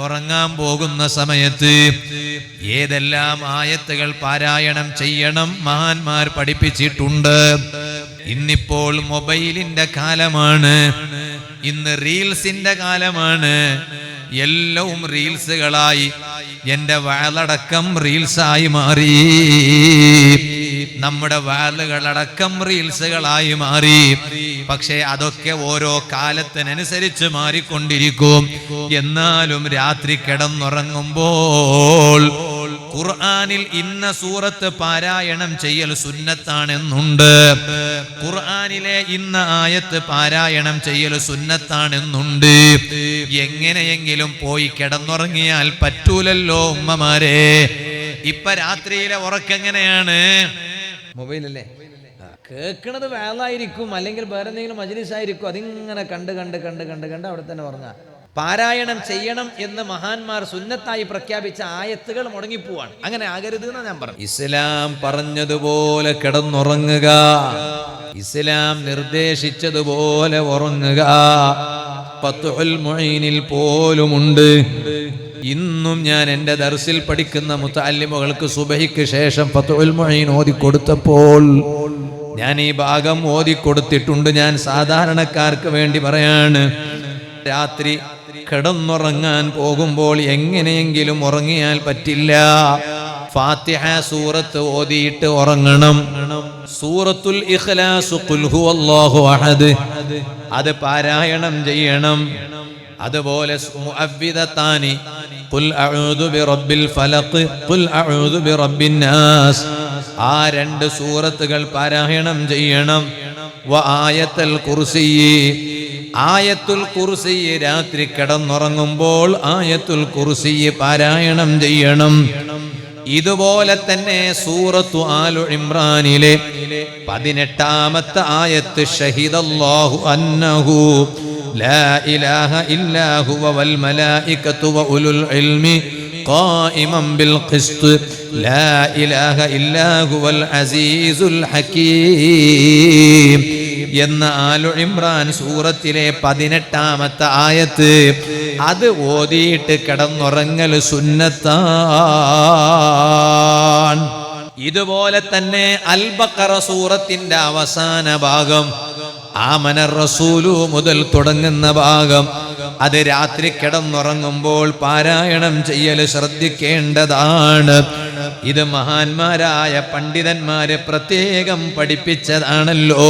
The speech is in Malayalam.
ഉറങ്ങാൻ പോകുന്ന സമയത്ത് ഏതെല്ലാം ആയത്തുകൾ പാരായണം ചെയ്യണം മഹാന്മാർ പഠിപ്പിച്ചിട്ടുണ്ട്. ഇന്നിപ്പോൾ മൊബൈലിന്റെ കാലമാണ്. ഇന്ന് റീൽസിന്റെ കാലമാണ്. എല്ലവും റീൽസുകളായി എന്റെ വയലടക്കം റീൽസായി മാറി. നമ്മുടെ വാലുകളടക്കം റീൽസുകളായി മാറി. പക്ഷേ അതൊക്കെ ഓരോ കാലത്തിനനുസരിച്ച് മാറിക്കൊണ്ടിരിക്കും. എന്നാലും രാത്രി കിടന്നുറങ്ങുമ്പോൾ ഖുർആാനിൽ ഇന്ന സൂറത്ത് പാരായണം ചെയ്യൽ സുന്നത്താണെന്നുണ്ട്. ഖുർആാനിലെ ഇന്ന ആയത്ത് പാരായണം ചെയ്യൽ സുന്നത്താണെന്നുണ്ട്. എങ്ങനെയെങ്കിലും പോയി കിടന്നുറങ്ങിയാൽ പറ്റൂലല്ലോ ഉമ്മമാരെ. ഇപ്പൊ രാത്രിയിലെ ഉറക്കെങ്ങനെയാണ്? മൊബൈലല്ലേ? കേൾക്കണത് വേളായിരിക്കും അല്ലെങ്കിൽ വേറെ എന്തെങ്കിലും മജ്ലിസ് ആയിരിക്കും അതിങ്ങനെ കണ്ട് കണ്ട് കണ്ട് കണ്ട് കണ്ട് അവിടെ തന്നെ ഉറങ്ങാം. പാരായണം ചെയ്യണം എന്ന് മഹാന്മാർ സുന്നത്തായി പ്രഖ്യാപിച്ച ആയത്തുകൾ മുടങ്ങിപ്പോവാണ്. അങ്ങനെ ആകരുത് എന്നാ ഞാൻ പറഞ്ഞു. ഇസ്ലാം പറഞ്ഞതുപോലെ കിടന്നുറങ്ങുക. ഇസ്ലാം നിർദ്ദേശിച്ചതുപോലെ ഉറങ്ങുക. പത്തുൽ മൊയ്നിൽ പോലുമുണ്ട്. ഇന്നും ഞാൻ എന്റെ ദർസിൽ പഠിക്കുന്ന മുത്താലിമുകൾക്ക് സുബഹിക്ക് ശേഷം പത്തുൽ മൊയ്ൻ ഓതിക്കൊടുത്തപ്പോൾ ഞാൻ ഈ ഭാഗം ഓതിക്കൊടുത്തിട്ടുണ്ട്. ഞാൻ സാധാരണക്കാർക്ക് വേണ്ടി പറയാണ് രാത്രി കിടന്നുറങ്ങാൻ പോകുമ്പോൾ എങ്ങനെയെങ്കിലും ഉറങ്ങിയാൽ പറ്റില്ല. ഫാത്തിഹ സൂറത്ത് ഓതിയിട്ട് ഉറങ്ങണം. സൂറത്തുൽ ഇഖ്ലാസ് ഹുവല്ലാഹു അഹദ്. അത് പാരായണം ചെയ്യണം. അതുപോലെ ഖുൽ അഊദു ബിറബ്ബിൽ ഫലഖ് ഖുൽ അഊദു ബിറബ്ബിൻ നാസ് ആ രണ്ട് സൂറത്തുകൾ പാരായണം ചെയ്യണം. ആയത്തൽ കുർസി. ആയത്തുൽ കുർസി രാത്രി കിടന്നുറങ്ങുമ്പോൾ ആയത്തുൽ കുർസി പാരായണം ചെയ്യണം. ഇതുപോലെ തന്നെ സൂറത്തു ആലു ഇമ്രാനിലെ പതിനെട്ടാമത്തെ ആയത്ത് ഷഹിദല്ലാഹു അന്നഹു. ലാ ഇലാഹ ഇല്ലാ ഹുവ വൽ മലായികത്തു വ ഉലുൽ ഇൽമി قائما بالقسط لا إله إلا هو العزيز الحكيم എന്ന ആലു ഇമ്രാൻ സൂറത്തിലെ പതിനെട്ടാമത്തെ ആയത്ത് അത് ഓതിയിട്ട് കിടന്നുറങ്ങൽ സുന്നത്താൻ ഇതുപോലെ തന്നെ അൽബക്കറ സൂറത്തിന്റെ അവസാന ഭാഗം ആമന റസൂലു മുതൽ തുടങ്ങുന്ന ഭാഗം. അത് രാത്രി കിടന്നുറങ്ങുമ്പോൾ പാരായണം ചെയ്യൽ ശ്രദ്ധിക്കേണ്ടതാണ്. ഇത് മഹാന്മാരായ പണ്ഡിതന്മാരെ പ്രത്യേകം പഠിപ്പിച്ചതാണല്ലോ.